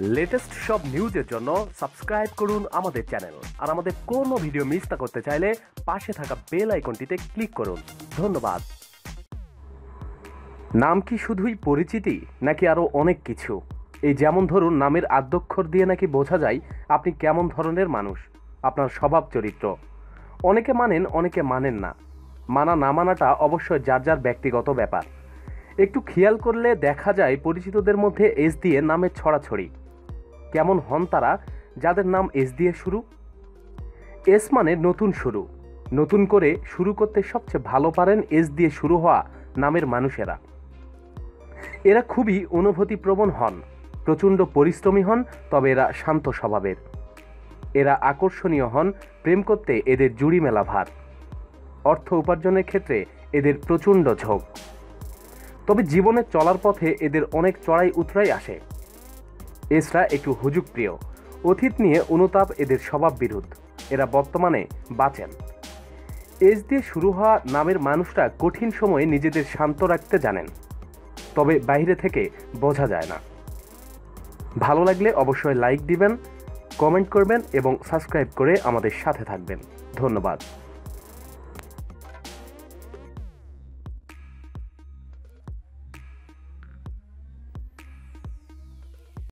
Latest সব নিউজের জন্য সাবস্ক্রাইব করুন আমাদের চ্যানেল আর আমাদের কোনো ভিডিও মিস না করতে চাইলে পাশে থাকা বেল আইকনটিতে ক্লিক করুন। ধন্যবাদ। নাম কি শুধুই পরিচিতি, নাকি আরও অনেক কিছু? এই যেমন ধরুন নামের আদ্যক্ষর দিয়ে নাকি বোঝা যায় আপনি কেমন ধরনের মানুষ, আপনার স্বভাব চরিত্র। অনেকে মানেন অনেকে মানেন না। মানা না মানাটা অবশ্যই যার যার ব্যক্তিগত ব্যাপার। একটু খেয়াল করলে দেখা যায় পরিচিতদের মধ্যে এস দিয়ে নামের ছড়াছড়ি। কেমন হন তারা, যাদের নাম এস দিয়ে শুরু? এস মানে নতুন শুরু। নতুন করে শুরু করতে সবচেয়ে ভালো পারেন এস দিয়ে শুরু হওয়া নামের মানুষেরা। এরা খুবই অনুভূতিপ্রবণ হন, প্রচণ্ড পরিশ্রমী হন, তবে এরা শান্ত স্বভাবের। এরা আকর্ষণীয় হন, প্রেম করতে এদের জুড়ি মেলা ভার। অর্থ উপার্জনের ক্ষেত্রে এদের প্রচণ্ড ঝোঁক। তবে জীবনে চলার পথে এদের অনেক চড়াই উতরাই আসে। এসরা একটু হুজুক প্রিয় অতীত নিয়ে অনুতাপ এদের স্বভাব বিরুদ্ধ। এরা বর্তমানে বাঁচেন। এস দিয়ে শুরু হওয়া নামের মানুষরা কঠিন সময়ে নিজেদের শান্ত রাখতে জানেন। তবে বাইরে থেকে বোঝা যায় না। ভালো লাগলে অবশ্যই লাইক দিবেন, কমেন্ট করবেন এবং সাবস্ক্রাইব করে আমাদের সাথে থাকবেন। ধন্যবাদ।